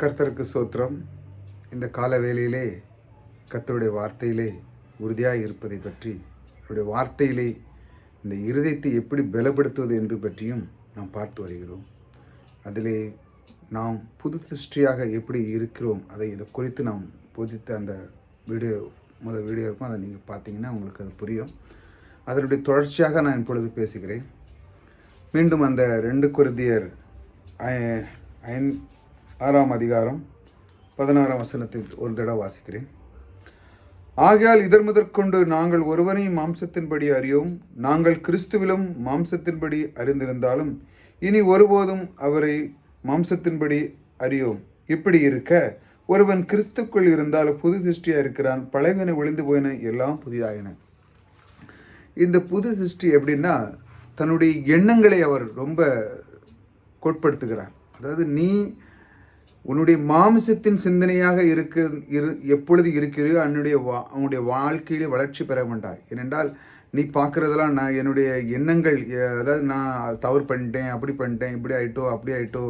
கர்த்தருக்கு சோத்திரம். இந்த கால வேளையிலே கர்த்தருடைய வார்த்தையிலே உறுதியாக இருப்பதை பற்றி அவருடைய வார்த்தையிலே இந்த இருதயத்தை எப்படி பலப்படுத்துவது என்று பற்றியும் நாம் பார்த்து வருகிறோம். அதிலே நாம் புது திருஷ்டியாக எப்படி இருக்கிறோம் அதை இதை குறித்து நாம் போதித்த அந்த வீடியோ முதல் வீடியோ இருக்கும் அதை நீங்கள் பார்த்தீங்கன்னா உங்களுக்கு அது புரியும். அதனுடைய தொடர்ச்சியாக நான் இப்பொழுது பேசுகிறேன். மீண்டும் அந்த ரெண்டு குருதியர் ஐ- ஆறாம் அதிகாரம் பதினாறாம் வசனத்தை ஒரு தடவை வாசிக்கிறேன். ஆகையால் இதர் முதற்கொண்டு நாங்கள் ஒருவரையும் மாம்சத்தின்படி அறியோம். நாங்கள் கிறிஸ்துவிலும் மாம்சத்தின்படி அறிந்திருந்தாலும் இனி ஒருபோதும் அவரை மாம்சத்தின்படி அறியோம். இப்படி இருக்க ஒருவன் கிறிஸ்துக்குள் இருந்தால் புது திருஷ்டியாக இருக்கிறான். பழையன விழுந்து போயின எல்லாம் புதிதாயின. இந்த புது சிருஷ்டி எப்படின்னா தன்னுடைய எண்ணங்களை அவர் ரொம்ப கோட்படுத்துகிறார். அதாவது நீ உன்னுடைய மாமிசத்தின் சிந்தனையாக இருக்க இரு எப்பொழுது இருக்கிறியோ என்னுடைய வா உன்னுடைய வாழ்க்கையிலே வளர்ச்சி பெற வேண்டாய் ஏனென்றால் நீ பார்க்குறதெல்லாம் நான் என்னுடைய எண்ணங்கள் அதாவது நான் தவறு பண்ணிட்டேன் அப்படி பண்ணிட்டேன் இப்படி ஆயிட்டோ அப்படி ஆயிட்டோ.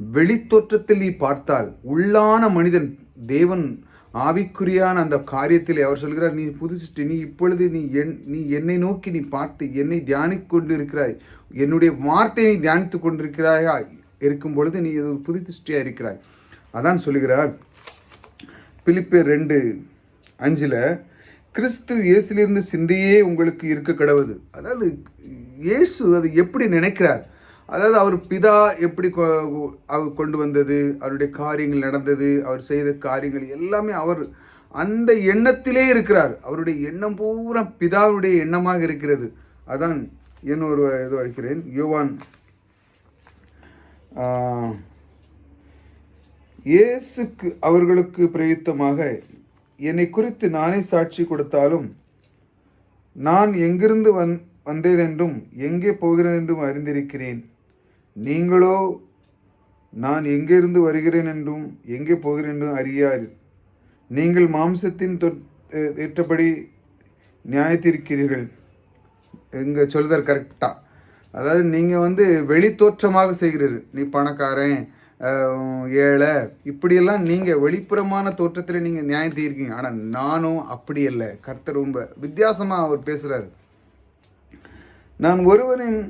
வெளித்தோற்றத்தில் நீ பார்த்தால் உள்ளான மனிதன் தேவன் ஆவிக்குரியான அந்த காரியத்தில் அவர் சொல்கிறார் நீ புதுசிட்டு நீ இப்பொழுது நீ என் நீ என்னை நோக்கி நீ பார்த்து என்னை தியானித்து கொண்டிருக்கிறாய் என்னுடைய வார்த்தையை நீ தியானித்து கொண்டிருக்கிறாயா? இருக்கும் பொழுது நீ ஒரு புது சிருஷ்டியாக இருக்கிறாய். அதான் சொல்லுகிறார். பிலிப்பியர் ரெண்டு அஞ்சில் கிறிஸ்து இயேசுலேருந்து சிந்தையே உங்களுக்கு இருக்க கடவுது. அதாவது இயேசு அது எப்படி நினைக்கிறார்? அதாவது அவர் பிதா எப்படி கொ- அவர் கொண்டு வந்தது? அவருடைய காரியங்கள் நடந்தது? அவர் செய்த காரியங்கள் எல்லாமே அவர் அந்த எண்ணத்திலே இருக்கிறார். அவருடைய எண்ணம் பூரா பிதாவுடைய எண்ணமாக இருக்கிறது. அதான் இன்னொரு இது அழைக்கிறேன். யோவான் இயேசுக்கு அவர்களுக்கு பிரயுத்தமாக என்னை குறித்து நானே சாட்சி கொடுத்தாலும் நான் எங்கிருந்து வந் வந்ததென்றும் எங்கே போகிறதென்றும் அறிந்திருக்கிறேன். நீங்களோ நான் எங்கிருந்து வருகிறேன் என்றும் எங்கே போகிறேன் என்றும் அறியார். நீங்கள் மாம்சத்தின் தொற்- நியாயத்திருக்கிறீர்கள். எங்கள் சொல்லுதார் கரெக்டாக அதாவது நீங்கள் வந்து வெளித்தோற்றமாக செய்கிறீர்கள். நீ பணக்காரன் ஏழை இப்படியெல்லாம் நீங்கள் வெளிப்புறமான தோற்றத்தில் நீங்கள் நியாயம் தீர்க்கீங்க. ஆனால் நானும் அப்படி இல்லை கர்த்தர் ரொம்ப வித்தியாசமாக அவர் பேசுகிறாரு நான் ஒருவனின்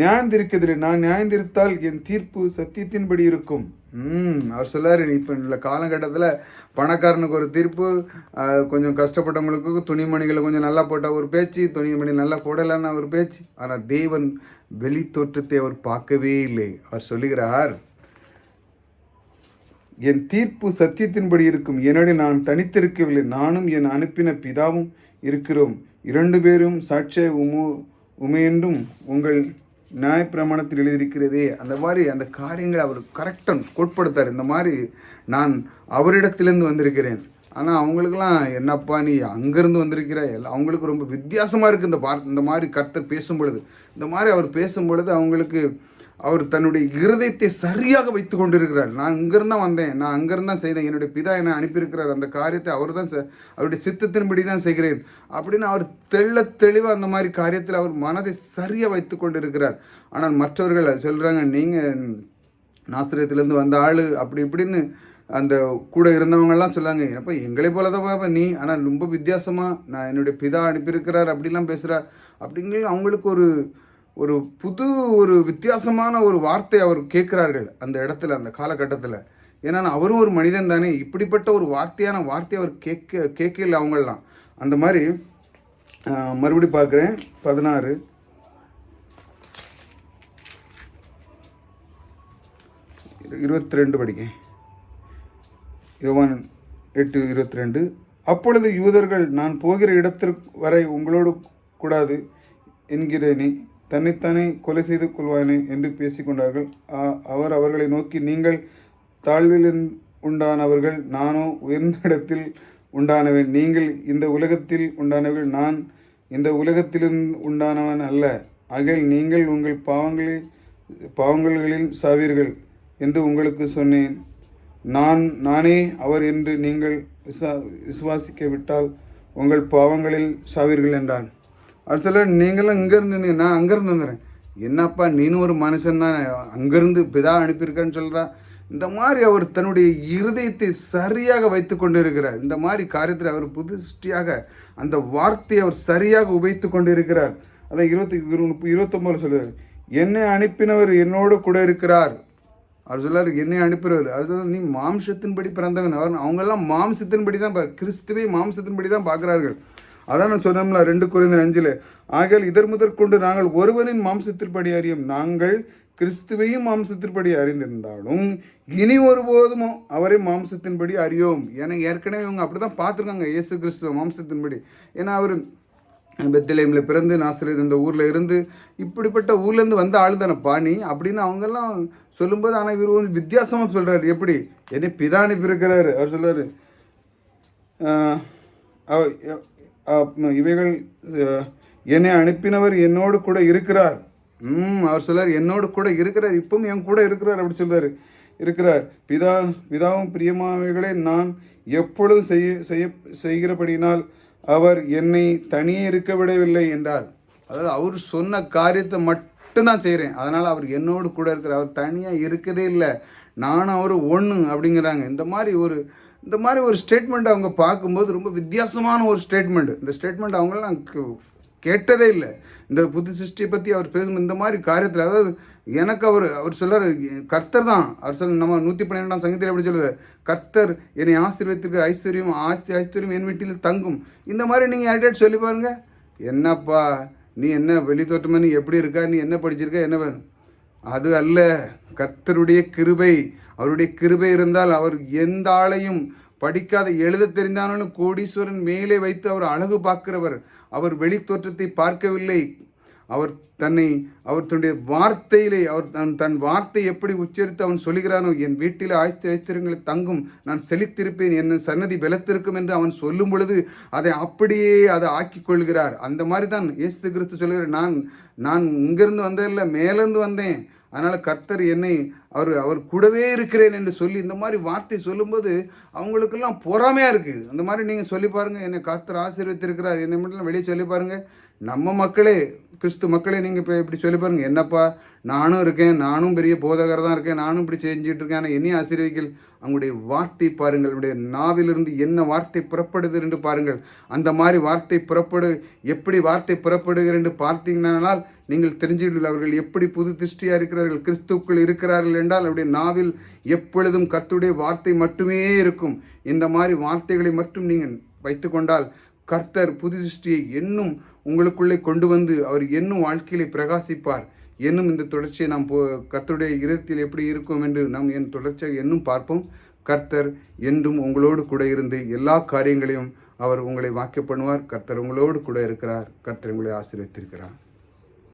நியாயந்திருக்கதில்லை நான் நியாயந்திருத்தால் என் தீர்ப்பு சத்தியத்தின்படி இருக்கும். ம் அவர் சொல்லார் இப்போ உள்ள காலகட்டத்தில் பணக்காரனுக்கு ஒரு தீர்ப்பு கொஞ்சம் கஷ்டப்பட்டவங்களுக்கு துணிமணிகளை கொஞ்சம் நல்லா போட்டால் ஒரு பேச்சு துணிமணி நல்லா போடலைன்னா ஒரு பேச்சு. ஆனால் தேவன் வெளி தோற்றத்தை அவர் பார்க்கவே இல்லை. அவர் சொல்லுகிறார் என் தீர்ப்பு சத்தியத்தின்படி இருக்கும். என்னடி நான் தனித்திருக்கவில்லை. நானும் என் அனுப்பின பிதாவும் இருக்கிறோம். இரண்டு பேரும் சாட்சிய உமு உமையென்றும் உங்கள் நியாயப்பிரமாணத்தில் எழுதியிருக்கிறதே அந்த மாதிரி அந்த காரியங்களை அவர் கரெக்டாக கோட்படுத்தார். இந்த மாதிரி நான் அவரிடத்திலேருந்து வந்திருக்கிறேன். ஆனால் அவங்களுக்கெல்லாம் என்னப்பா நீ அங்கேருந்து வந்திருக்கிற? எல்லாம் அவங்களுக்கு ரொம்ப வித்தியாசமாக இருக்குது இந்த வார் இந்த மாதிரி கர்த்தர் பேசும் பொழுது இந்த மாதிரி அவர் பேசும் பொழுது அவங்களுக்கு அவர் தன்னுடைய இருதயத்தை சரியாக வைத்து கொண்டிருக்கிறார். நான் இங்கேருந்து தான் வந்தேன். நான் அங்கிருந்து தான் செய்தேன். என்னுடைய பிதா என்னை அனுப்பியிருக்கிறார். அந்த காரியத்தை அவர் தான் செ- அவருடைய சித்தத்தின்படி தான் செய்கிறேன். அப்படின்னு அவர் தெள்ள தெளிவாக அந்த மாதிரி காரியத்தில் அவர் மனதை சரியாக வைத்து கொண்டிருக்கிறார். ஆனால் மற்றவர்கள் சொல்கிறாங்க நீங்கள் நாசிரியத்திலேருந்து வந்த ஆள். அப்படி இப்படின்னு அந்த கூட இருந்தவங்கெல்லாம் சொல்லாங்க. அப்போ எங்களை போல தான் பாப்பா நீ. ஆனால் ரொம்ப வித்தியாசமாக நான் என்னுடைய பிதா அனுப்பியிருக்கிறார். அப்படிலாம் பேசுகிறார் அப்படிங்கிற அவங்களுக்கு ஒரு ஒரு புது ஒரு வித்தியாசமான ஒரு வார்த்தை அவர் கேட்குறார்கள் அந்த இடத்துல அந்த காலகட்டத்தில். ஏன்னா அவரும் ஒரு மனிதன் தானே. இப்படிப்பட்ட ஒரு வார்த்தையான வார்த்தையை அவர் கேட்க கேட்கல அவங்களாம் அந்த மாதிரி மறுபடி பார்க்குறேன். பதினாறு. இருபத்தி ரெண்டு படிக்க யோவான் எட்டு இருபத்தி ரெண்டு அப்பொழுது யூதர்கள் நான் போகிற இடத்திற்கு வரை உங்களோடு கூடாது என்கிறேனே. தன்னைத்தானே கொலை செய்து கொள்வானே என்று பேசிக்கொண்டார்கள். அவர் அவர்களை நோக்கி நீங்கள் தாழ்வில் உண்டானவர்கள் நானோ உயர்ந்த இடத்தில் உண்டானவன். நீங்கள் இந்த உலகத்தில் உண்டானவர்கள் நான் இந்த உலகத்திலிருந்து உண்டானவன் அல்ல. ஆகையால் நீங்கள் உங்கள் பாவங்களில் பாவங்களில் சாவீர்கள் என்று உங்களுக்கு சொன்னேன். நான் நானே அவர் என்று நீங்கள் விசா விசுவாசிக்க விட்டால் உங்கள் பாவங்களில் சாவீர்கள் என்றான். அவர் சொல்ல நீங்களும் இங்கேருந்து இருந்தீங்க நான் அங்கேருந்து வந்துடுறேன் என்னப்பா நீனும் ஒரு மனுஷன் தான்? அங்கேருந்து பிதா அனுப்பியிருக்கேன்னு சொல்கிறா இந்த மாதிரி அவர் தன்னுடைய இருதயத்தை சரியாக வைத்து கொண்டிருக்கிறார். இந்த மாதிரி காரியத்தில் அவர் புது அந்த வார்த்தையை அவர் சரியாக உபயோகித்து கொண்டிருக்கிறார். அதான் இருபத்தி இருபத்தொம்பது சொல்லுவார். என்னை அனுப்பினவர் என்னோடு கூட இருக்கிறார். அவர் சொல்லார் என்னை அனுப்பினவர். அவர் சொல்ல நீ மாம்சத்தின்படி பிறந்தவன். அவர் அவங்கெல்லாம் மாம்சத்தின்படி தான் கிறிஸ்துவை மாம்சத்தின்படி தான் பார்க்குறார்கள். அதான் நான் சொன்னோம்ல ரெண்டு குறைந்த அஞ்சில். ஆகையால் இதர் முதற்கொண்டு நாங்கள் ஒருவனின் மாம்சத்திற்படி அறியும். நாங்கள் கிறிஸ்துவையும் மாம்சத்தின்படி அறிந்திருந்தாலும் இனி ஒருபோதும் அவரை மாம்சத்தின்படி அறியோம். ஏன்னா ஏற்கனவே இவங்க அப்படி தான் பார்த்துருக்காங்க இயேசு கிறிஸ்துவ மாம்சத்தின்படி. ஏன்னா அவர் பெத்திலேமில் பிறந்து நாசிரியர் இந்த ஊரில் இருந்து இப்படிப்பட்ட ஊர்லேருந்து வந்த ஆள் தானே பாணி. அப்படின்னு அவங்கெல்லாம் சொல்லும்போது ஆனால் இவர் ஒரு வித்தியாசமாக சொல்கிறார் எப்படி? என்னை பிதா அனுப்பியிருக்கிறாரு அவர் சொல்கிறார் இவைகள் என்னை அனுப்பினவர் என்னோடு கூட இருக்கிறார். ம் அவர் சொல்றார் என்னோடு கூட இருக்கிறார். இப்பவும் என் கூட இருக்கிறார் அப்படி சொல்கிறார் இருக்கிறார். பிதா பிதாவும் பிரியமானவைகளை நான் எப்பொழுதும் செய்ய செய்ய செய்கிறபடினால் அவர் என்னை தனியே இருக்க விடவில்லை என்றார். அதாவது அவர் சொன்ன காரியத்தை மட்டும்தான் செய்கிறேன் அதனால் அவர் என்னோடு கூட இருக்கிறார். அவர் தனியாக இருக்கதே இல்லை. நானும் அவர் ஒன்று அப்படிங்கிறாங்க. இந்த மாதிரி ஒரு இந்த மாதிரி ஒரு ஸ்டேட்மெண்ட் அவங்க பார்க்கும்போது ரொம்ப வித்தியாசமான ஒரு ஸ்டேட்மெண்ட் இந்த ஸ்டேட்மெண்ட் அவங்களாம் கே- கேட்டதே இல்லை. இந்த புது சிருஷ்டியை பற்றி அவர் பேசும் இந்த மாதிரி காரியத்தில் அதாவது எனக்கு அவர் அவர் சொல்கிறார் கர்த்தர் தான். அவர் சொல்ல நம்ம நூற்றி பன்னிரெண்டாம் சங்கத்தில் எப்படி சொல்லுது? கர்த்தர் என்னை ஆசீர்வதித்திருக்கிற ஐஸ்வர்யம் ஆஸ்தி ஐஸ்வர்யம் என் வீட்டில் தங்கும். இந்த மாதிரி நீங்கள் யார்கிட்ட சொல்லி பாருங்க. என்னப்பா நீ என்ன வெளி தோற்றமா நீ எப்படி இருக்கா? நீ என்ன படிச்சிருக்க? என்ன வேணும்? அது அல்ல. கர்த்தருடைய கிருபை. அவருடைய கிருபை இருந்தால் அவர் எந்த ஆளையும் படிக்காத எழுத தெரிந்தாலும் கோடீஸ்வரன் மேலே வைத்து அவர் அழகு பார்க்கிறவர். அவர் வெளி தோற்றத்தை பார்க்கவில்லை. அவர் தன்னை அவர் தன்னுடைய வார்த்தையிலே அவர் தன் தன் வார்த்தை எப்படி உச்சரித்து அவன் சொல்லுகிறானோ என் வீட்டில் ஆயுத்தி ஐஸ்வர்யங்களை தங்கும் நான் செழித்திருப்பேன் என் சன்னதி பலத்திருக்கும் என்று அவன் சொல்லும் பொழுது அதை அப்படியே அதை ஆக்கி கொள்கிறார். அந்த மாதிரி தான் இயேசு கிறிஸ்து சொல்கிறார் நான் நான் இங்கிருந்து வந்ததில்லை மேலேருந்து வந்தேன். அதனால் கர்த்தர் என்னை அவர் அவர் கூடவே இருக்கிறேன் என்று சொல்லி இந்த மாதிரி வார்த்தை சொல்லும்போது அவங்களுக்கெல்லாம் பொறாமையாக இருக்குது அந்த மாதிரி நீங்கள் சொல்லி பாருங்கள் என்னை கர்த்தர் ஆசீர்வதித்திருக்கிறார் என்னை மட்டும் வெளியே சொல்லி பாருங்கள் நம்ம மக்களே கிறிஸ்து மக்களே நீங்கள் இப்போ இப்படி சொல்லி பாருங்கள் என்னப்பா நானும் இருக்கேன் நானும் பெரிய போதகர் தான் இருக்கேன் நானும் இப்படி செஞ்சுட்டு இருக்கேன். ஆனால் என்னையும் ஆசீர்வதிக்கல் அவங்களுடைய வார்த்தை பாருங்கள். அவங்களுடைய நாவிலிருந்து என்ன வார்த்தை புறப்படுது என்று பாருங்கள். அந்த மாதிரி வார்த்தை புறப்படு எப்படி வார்த்தை புறப்படுகிறேன் என்று பார்த்தீங்கன்னால் நீங்கள் தெரிஞ்சுவிடுங்கள் அவர்கள் எப்படி புது திருஷ்டியாக இருக்கிறார்கள் கிறிஸ்துக்குள் இருக்கிறார்கள் என்றால் அவருடைய நாவில் எப்பொழுதும் கத்துடைய வார்த்தை மட்டுமே இருக்கும். இந்த மாதிரி வார்த்தைகளை மட்டும் நீங்கள் வைத்துக்கொண்டால் கர்த்தர் புது திருஷ்டியை என்னும் உங்களுக்குள்ளே கொண்டு வந்து அவர் என்னும் வாழ்க்கையிலே பிரகாசிப்பார். என்னும் இந்த தொடர்ச்சியை நாம் போ கர்த்தருடைய இருதயத்தில் எப்படி இருக்கும் என்று நாம் என் தொடர்ச்சியாக என்னும் பார்ப்போம். கர்த்தர் என்றும் உங்களோடு கூட இருந்து எல்லா காரியங்களையும் அவர் உங்களை வாக்கிய பண்ணுவார் கர்த்தர் உங்களோடு கூட இருக்கிறார். கர்த்தர் உங்களை ஆசீர்வதித்திருக்கிறார்.